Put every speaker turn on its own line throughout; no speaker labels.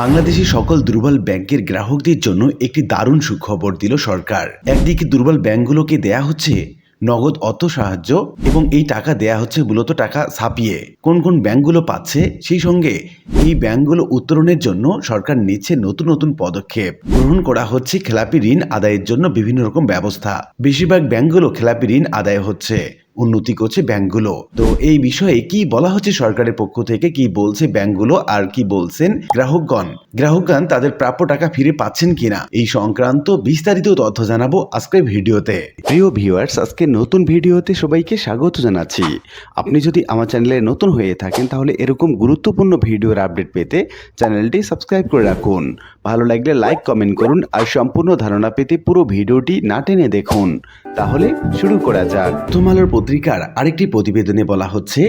বাংলাদেশি সকল দুর্বল ব্যাংকের গ্রাহকদের জন্য একটি দারুণ সুখবর দিল সরকার। একদিকে দুর্বল ব্যাংকগুলোকে দেয়া হচ্ছে নগদ অর্থ সাহায্য এবং এই টাকা দেয়া হচ্ছে মূলত টাকা ছাপিয়ে। কোন কোন ব্যাংকগুলো পাচ্ছে সেই সঙ্গে এই ব্যাংকগুলো উত্তরণের জন্য সরকার নিচ্ছে নতুন নতুন পদক্ষেপ। গ্রহণ করা হচ্ছে খেলাপি ঋণ আদায়ের জন্য বিভিন্ন রকম ব্যবস্থা। বেশিরভাগ ব্যাংকগুলো খেলাপি ঋণ আদায় হচ্ছে। উন্নতি করছে ব্যাংকগুলো। তো এই বিষয়ে কি বলা হচ্ছে সরকারের পক্ষ থেকে? কি বলছে ব্যাংকগুলো? আর কি বলছেন গ্রাহকগণ? গ্রাহকগণ তাদের প্রাপ্য টাকা ফিরে পাচ্ছেন কিনা? এই সংক্রান্ত বিস্তারিত তথ্য জানাব আজকের ভিডিওতে। প্রিয় ভিউয়ার্স, আজকে নতুন ভিডিওতে সবাইকে স্বাগত জানাচ্ছি। আপনি যদি আমার চ্যানেলে নতুন হয়ে থাকেন, তাহলে এরকম গুরুত্বপূর্ণ ভিডিওর আপডেট পেতে চ্যানেলটি সাবস্ক্রাইব করে রাখুন। ভালো লাগলে লাইক, কমেন্ট করুন আর সম্পূর্ণ ধারণা পেতে পুরো ভিডিওটি না টেনে দেখুন। তাহলে শুরু করা যাক। তোমালোর পত্রিকার আরেকটি প্রতিবেদনে বলা হচ্ছে,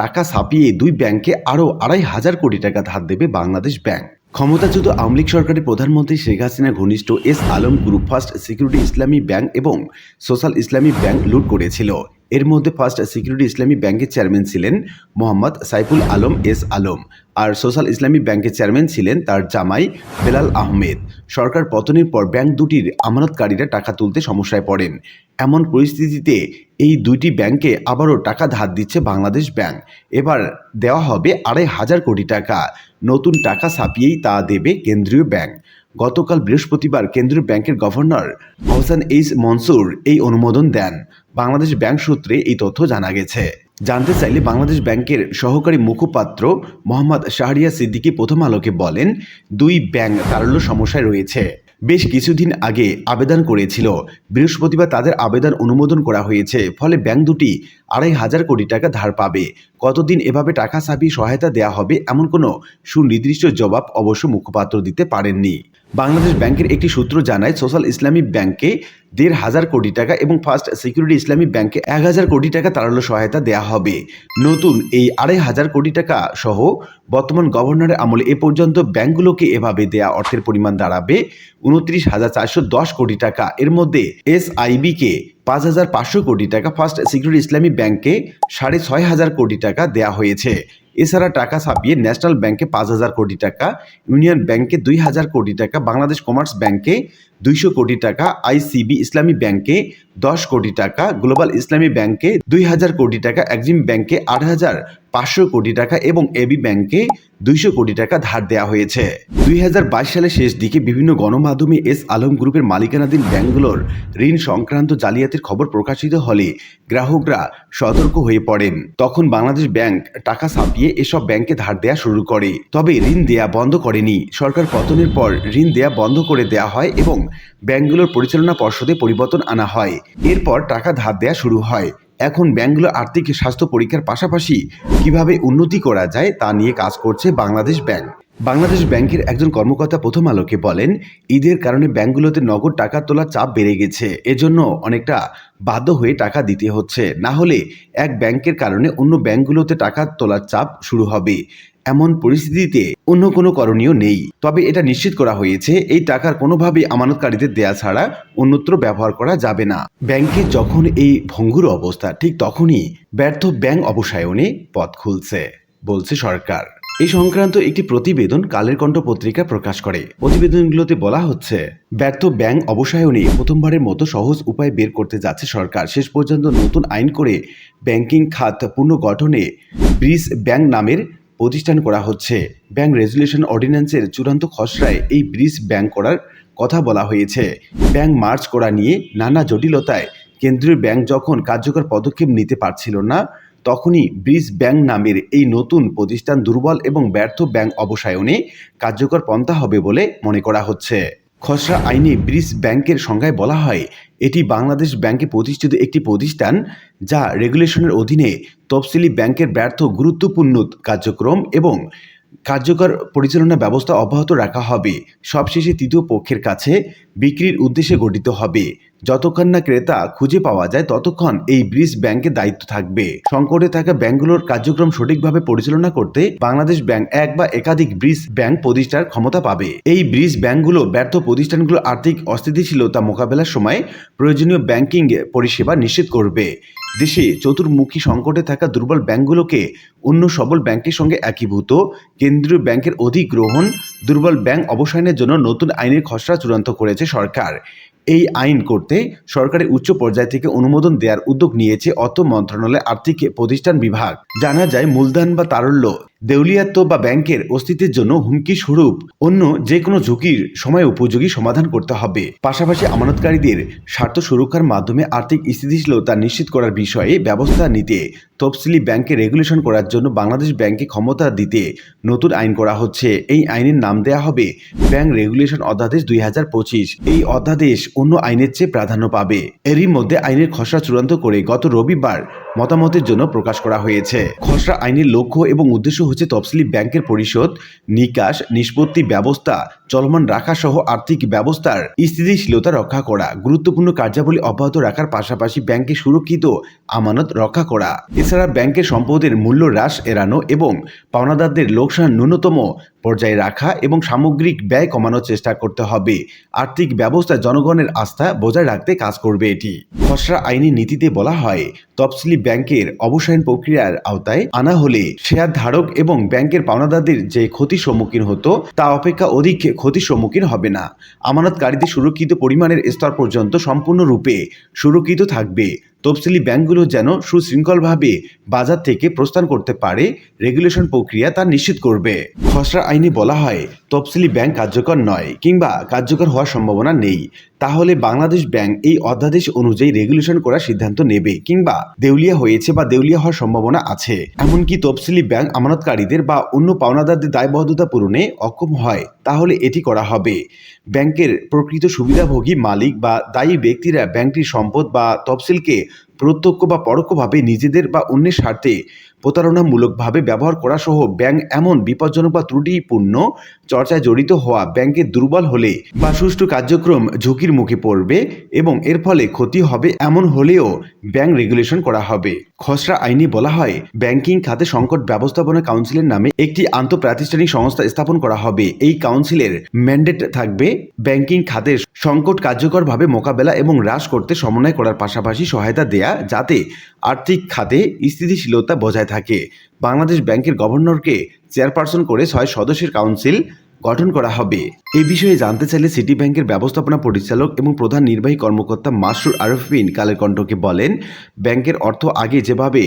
টাকা ছাপিয়ে দুই ব্যাংকে আরও আড়াই হাজার কোটি টাকা ধার দেবে বাংলাদেশ ব্যাংক। ক্ষমতাচ্যুত আওয়ামী লীগ সরকারের প্রধানমন্ত্রী শেখ হাসিনা ঘনিষ্ঠ S Alam group first security Islami bank এবং সোশ্যাল ইসলামী ব্যাংক লুট করেছিল। এর মধ্যে ফার্স্ট সিকিউরিটি ইসলামী ব্যাংকের চেয়ারম্যান ছিলেন মোহাম্মদ সাইফুল আলম এস আলম। আর সোশ্যাল ইসলামী ব্যাংকের চেয়ারম্যান ছিলেন তার জামাই বেলাল আহমেদ। সরকার পতনের পর ব্যাংক দুটির আমানতকারীরা টাকা তুলতে সমস্যায় পড়েন। এমন পরিস্থিতিতে এই দুইটি ব্যাংকে আবারও টাকা ধার দিচ্ছে বাংলাদেশ ব্যাংক। এবার দেওয়া হবে আড়াই হাজার কোটি টাকা। নতুন টাকা ছাপিয়েই তা দেবে কেন্দ্রীয় ব্যাংক। গতকাল বৃহস্পতিবার কেন্দ্রীয় ব্যাংকের গভর্নর হোসেন এইচ মনসুর এই অনুমোদন দেন। বাংলাদেশ ব্যাংক সূত্রে এই তথ্য জানা গেছে। জানতে চাইলে বাংলাদেশ ব্যাংকের সহকারী মুখপাত্র মোহাম্মদ শাহরিয়া সিদ্দিকী প্রথম আলোকে বলেন, দুই ব্যাংক তারল্য সমস্যায় রয়েছে। বেশ কিছুদিন আগে আবেদন করেছিল। বৃহস্পতিবার তাদের আবেদন অনুমোদন করা হয়েছে। ফলে ব্যাংক দুটি আড়াই হাজার কোটি টাকা ধার পাবে। কতদিন এভাবে টাকা ছাপিয়ে সহায়তা দেওয়া হবে এমন কোনো সুনির্দিষ্ট জবাব অবশ্য মুখপাত্র দিতে পারেননি। বাংলাদেশ ব্যাংকের একটি সূত্র জানায়, সোশ্যাল ইসলামী ব্যাংকে দেড় হাজার কোটি টাকা এবং ফার্স্ট সিকিউরিটি ইসলামী ব্যাংকে এক হাজার কোটি টাকা তারল্য সহায়তা দেয়া হবে। নতুন এই আড়াই হাজার কোটি টাকা সহ বর্তমান গভর্নরের আমলে এ পর্যন্ত ব্যাংকগুলোকে এভাবে দেয়া অর্থের পরিমাণ দাঁড়াবে উনত্রিশ হাজার চারশো দশ কোটি টাকা। এর মধ্যে এসআইবিকে পাঁচ হাজার পাঁচশো কোটি টাকা ফার্স্ট সিকিউরিটি ইসলামী ব্যাংকে সাড়ে ছয় হাজার কোটি টাকা দেওয়া হয়েছে। এছাড়া টাকা ছাপিয়ে ন্যাশনাল ব্যাংকে পাঁচ হাজার কোটি টাকা ইউনিয়ন ব্যাংকে দুই হাজার কোটি টাকা বাংলাদেশ কমার্স ব্যাংকে দুইশো কোটি টাকা আইসিবি ইসলামী ব্যাংকে, দশ কোটি টাকা গ্লোবাল ইসলামী ব্যাংকে, দুই হাজার কোটি টাকা এক্সিম ব্যাংকে, আট হাজার পাঁচশো কোটি টাকা এবং এবি ব্যাংকে দুইশো কোটি টাকা ধার দেওয়া হয়েছে। দুই হাজার বাইশ সালের শেষ দিকে বিভিন্ন গণমাধ্যমে এস আলম গ্রুপের মালিকানাধীন ব্যাংকগুলোর ঋণ সংক্রান্ত জালিয়াতির খবর প্রকাশিত হলে গ্রাহকরা সতর্ক হয়ে পড়েন। তখন বাংলাদেশ ব্যাংক টাকা ছাপিয়ে এসব ব্যাংকে ধার দেওয়া শুরু করে। তবে ঋণ দেয়া বন্ধ করেনি। সরকার পতনের পর ঋণ দেয়া বন্ধ করে দেয়া হয় এবং ব্যাংকগুলোর পরিচালনা পর্ষদে পরিবর্তন আনা হয়। এরপর টাকা ধার দেয়া শুরু হয়। এখন ব্যাংকগুলো আর্থিক স্বাস্থ্য পরীক্ষার পাশাপাশি কীভাবে উন্নতি করা যায় তা নিয়ে কাজ করছে বাংলাদেশ ব্যাংক। বাংলাদেশ ব্যাংকের একজন কর্মকর্তা প্রথম আলোকে বলেন, ঈদের কারণে ব্যাংকগুলোতে নগদ টাকা তোলার চাপ বেড়ে গেছে। এজন্য অনেকটা বাধ্য হয়ে টাকা দিতে হচ্ছে। না হলে এক ব্যাংকের কারণে অন্য ব্যাংকগুলোতে টাকা তোলার চাপ শুরু হবে। এমন পরিস্থিতিতে অন্য কোনো করণীয় নেই। তবে এটা নিশ্চিত করা হয়েছে, এই টাকার কোনোভাবেই আমানতকারীদের দেয়া ছাড়া অন্যত্র ব্যবহার করা যাবে না। ব্যাংকে যখন এই ভঙ্গুর অবস্থা, ঠিক তখনই ব্যর্থ ব্যাংক অবসায়নে পথ খুলছে, বলছে সরকার। এই সংক্রান্ত একটি প্রতিবেদন কালের কণ্ঠ পত্রিকা প্রকাশ করে। প্রতিবেদনগুলোতে বলা হচ্ছে, ব্যর্থ ব্যাংক অবসায়নে প্রথমবারের মতো সহজ উপায় বের করতে যাচ্ছে সরকার। শেষ পর্যন্ত নতুন আইন করে ব্যাংকিং খাত পুনর্গঠনে ব্রিজ ব্যাংক নামের প্রতিষ্ঠান করা হচ্ছে। ব্যাংক রেজুলেশন অর্ডিন্যান্সের চূড়ান্ত খসড়ায় এই ব্রিজ ব্যাংক করার কথা বলা হয়েছে। ব্যাংক মার্চ করা নিয়ে নানা জটিলতায় কেন্দ্রীয় ব্যাংক যখন কার্যকর পদক্ষেপ নিতে পারছিল না, তখনই ব্রিজ ব্যাংক নামের এই নতুন প্রতিষ্ঠান দুর্বল এবং ব্যর্থ ব্যাংক অবসায়নে কার্যকর পন্থা হবে বলে মনে করা হচ্ছে। খসড়া আইনে ব্রিজ ব্যাংকের সংজ্ঞায় বলা হয় এটি বাংলাদেশ ব্যাংকে প্রতিষ্ঠিত একটি প্রতিষ্ঠান যা রেগুলেশনের অধীনে তফসিলি ব্যাংকের ব্যর্থ, গুরুত্বপূর্ণ কার্যক্রম এবং কার্যকর পরিচালনা ব্যবস্থা অব্যাহত রাখা হবে। সবশেষে তৃতীয় পক্ষের কাছে বিক্রির উদ্দেশ্যে গঠিত হবে। যতক্ষণ না ক্রেতা খুঁজে পাওয়া যায়, ততক্ষণ এই ব্রিজ ব্যাংকের দায়িত্ব থাকবে। সংকটে থাকা ব্যাংকগুলোর কার্যক্রম সঠিকভাবে পরিচালনা করতে বাংলাদেশ ব্যাংক এক বা একাধিক ব্রিজ ব্যাংক প্রতিষ্ঠার ক্ষমতা পাবে। এই ব্রিজ ব্যাংকগুলো ব্যর্থ প্রতিষ্ঠানগুলো আর্থিক অস্থিতিশীলতা মোকাবেলার সময় প্রয়োজনীয় ব্যাংকিং পরিষেবা নিশ্চিত করবে। দেশে চতুর্মুখী সংকটে থাকা দুর্বল ব্যাংকগুলোকে অন্য সবল ব্যাংকের সঙ্গে একীভূত। কেন্দ্রীয় ব্যাংকের অধিগ্রহণ দুর্বল ব্যাংক অবসানের জন্য নতুন আইনের খসড়া চূড়ান্ত করেছে সরকার। এই আইন করতে সরকারের উচ্চ পর্যায় থেকে অনুমোদন দেওয়ার উদ্যোগ নিয়েছে অর্থ মন্ত্রণালয় আর্থিক প্রতিষ্ঠান বিভাগ। জানা যায়, মূলধন বা তারল্য দেউলিয়াত্ব বা ব্যাংকের অস্তিত্বের জন্য হুমকি স্বরূপ অন্য যে কোনো ঝুঁকির সময় উপযোগী সমাধান করতে হবে। পাশাপাশি আমানতকারীদের স্বার্থ সুরক্ষার মাধ্যমে আর্থিক স্থিতিশীলতা নিশ্চিত করার বিষয়ে ব্যবস্থা নিতে তফসিলি ব্যাংকে রেগুলেশন করার জন্য বাংলাদেশ ব্যাংকে ক্ষমতা দিতে নতুন আইন করা হচ্ছে। এই আইনের নাম দেয়া হবে ব্যাংক রেগুলেশন অধ্যাদেশ দুই হাজার পঁচিশ। এই অধ্যাদেশ অন্য আইনের চেয়ে প্রাধান্য পাবে। এরই মধ্যে আইনের খসড়া চূড়ান্ত করে গত রবিবার মতামতের জন্য প্রকাশ করা হয়েছে। খসড়া আইনের লক্ষ্য এবং উদ্দেশ্য হচ্ছে তফসিলি ব্যাংকের পরিষদ নিকাশ, নিষ্পত্তি ব্যবস্থা, চলমান রাখা সহ আর্থিক ব্যবস্থার স্থিতিশীলতা রক্ষা করা, গুরুত্বপূর্ণ কার্যাবলী অব্যাহত রাখার পাশাপাশি ব্যাংকে সুরক্ষিত আমানত রক্ষা করা। এছাড়া ব্যাংকের সম্পদের মূল্য হ্রাস এড়ানো এবং পাওনাদারদের লোকসান ন্যূনতম পর্যায়ে রাখা এবং সামগ্রিক ব্যয় কমানোর চেষ্টা করতে হবে। আর্থিক ব্যবস্থা জনগণের আস্থা বজায় রাখতে কাজ করবে এটি। খসড়া আইনি নীতিতে বলা হয়, তফসিলি ব্যাংকের অবসায়ন প্রক্রিয়ার আওতায় আনা হলে শেয়ার ধারক এবং ব্যাংকের পাওনাদারদের যে ক্ষতির সম্মুখীন হতো, তা অপেক্ষা অধিক ক্ষতির সম্মুখীন হবে না। আমানতকারীদের সুরক্ষিত পরিমাণের স্তর পর্যন্ত সম্পূর্ণরূপে সুরক্ষিত থাকবে। তফসিলি ব্যাংকগুলো যেন সুশৃঙ্খলভাবে বাজার থেকে প্রস্থান করতে পারে, রেগুলেশন প্রক্রিয়া তা নিশ্চিত করবে। খসড়া আইনে বলা হয়, তফসিলি ব্যাংক কার্যকর নয় কিংবা কার্যকর হওয়ার সম্ভাবনা নেই। তাহলে বাংলাদেশ ব্যাংক এই অধ্যাদেশ অনুযায়ী রেগুলেশন করার সিদ্ধান্ত নেবে কিংবা দেউলিয়া হয়েছে বা দেউলিয়া হওয়ার সম্ভাবনা আছে। এমনকি তফসিলি ব্যাংক আমানতকারীদের বা অন্য পাওনাদারদের দায়বদ্ধতা পূরণে অক্ষম হয়, তাহলে এটি করা হবে। ব্যাংকের প্রকৃত সুবিধাভোগী মালিক বা দায়ী ব্যক্তিরা ব্যাংকটির সম্পদ বা তফসিলকে প্রত্যক্ষ বা পরোক্ষভাবে নিজেদের বা অন্যের স্বার্থে প্রতারণামূলকভাবে ব্যবহার করা সহ ব্যাংক এমন বিপজ্জনক বা ত্রুটিপূর্ণ চর্চায় জড়িত হওয়া ব্যাংকের দুর্বল হলে বা সুষ্ঠু কার্যক্রম ঝুঁকির মুখে পড়বে এবং এর ফলে ক্ষতি হবে এমন হলেও ব্যাংক রেগুলেশন করা হবে। খসড়া আইনে বলা হয়, ব্যাংকিং খাতে সংকট ব্যবস্থাপনা কাউন্সিলের নামে একটি আন্তঃপ্রাতিষ্ঠানিক সংস্থা স্থাপন করা হবে। এই কাউন্সিলের ম্যান্ডেট থাকবে ব্যাংকিং খাতের সংকট কার্যকরভাবে মোকাবেলা এবং হ্রাস করতে সমন্বয় করার পাশাপাশি সহায়তা দেয়া যাতে আর্থিক খাতে স্থিতিশীলতা বজায় বাংলাদেশ ব্যাংকের গভর্নরকে চেয়ারপারসন করে ছয় সদস্যের কাউন্সিল গঠন করা হবে। এই বিষয়ে জানতে চাইলে সিটি ব্যাংকের ব্যবস্থাপনা পরিচালক এবং প্রধান নির্বাহী কর্মকর্তা মাসরুর আরফিন কালের কণ্ঠকে বলেন, ব্যাংকের অর্থ আগে যেভাবে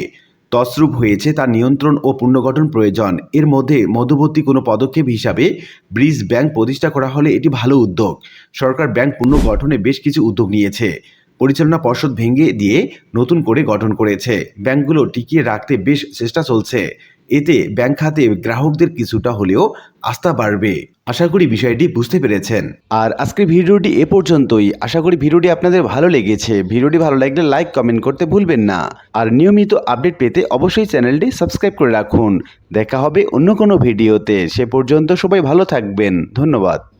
তসরূপ হয়েছে তার নিয়ন্ত্রণ ও পুনর্গঠন প্রয়োজন। এর মধ্যে মধ্যবর্তী কোনো পদক্ষেপ হিসাবে ব্রিজ ব্যাংক প্রতিষ্ঠা করা হলে এটি ভালো উদ্যোগ। সরকার ব্যাংক পুনর্গঠনে বেশ কিছু উদ্যোগ নিয়েছে। পরিচালনা পর্ষদ ভেঙে দিয়ে নতুন করে গঠন করেছে। ব্যাংকগুলো টিকিয়ে রাখতে বেশ চেষ্টা চলছে। এতে ব্যাংক খাতে গ্রাহকদের কিছুটা হলেও আস্থা বাড়বে। আশা করি বিষয়টি বুঝতে পেরেছেন। আর আজকের ভিডিওটি এ পর্যন্তই। আশা করি ভিডিওটি আপনাদের ভালো লেগেছে। ভিডিওটি ভালো লাগলে লাইক, কমেন্ট করতে ভুলবেন না। আর নিয়মিত আপডেট পেতে অবশ্যই চ্যানেলটি সাবস্ক্রাইব করে রাখুন। দেখা হবে অন্য কোনো ভিডিওতে। সে পর্যন্ত সবাই ভালো থাকবেন। ধন্যবাদ।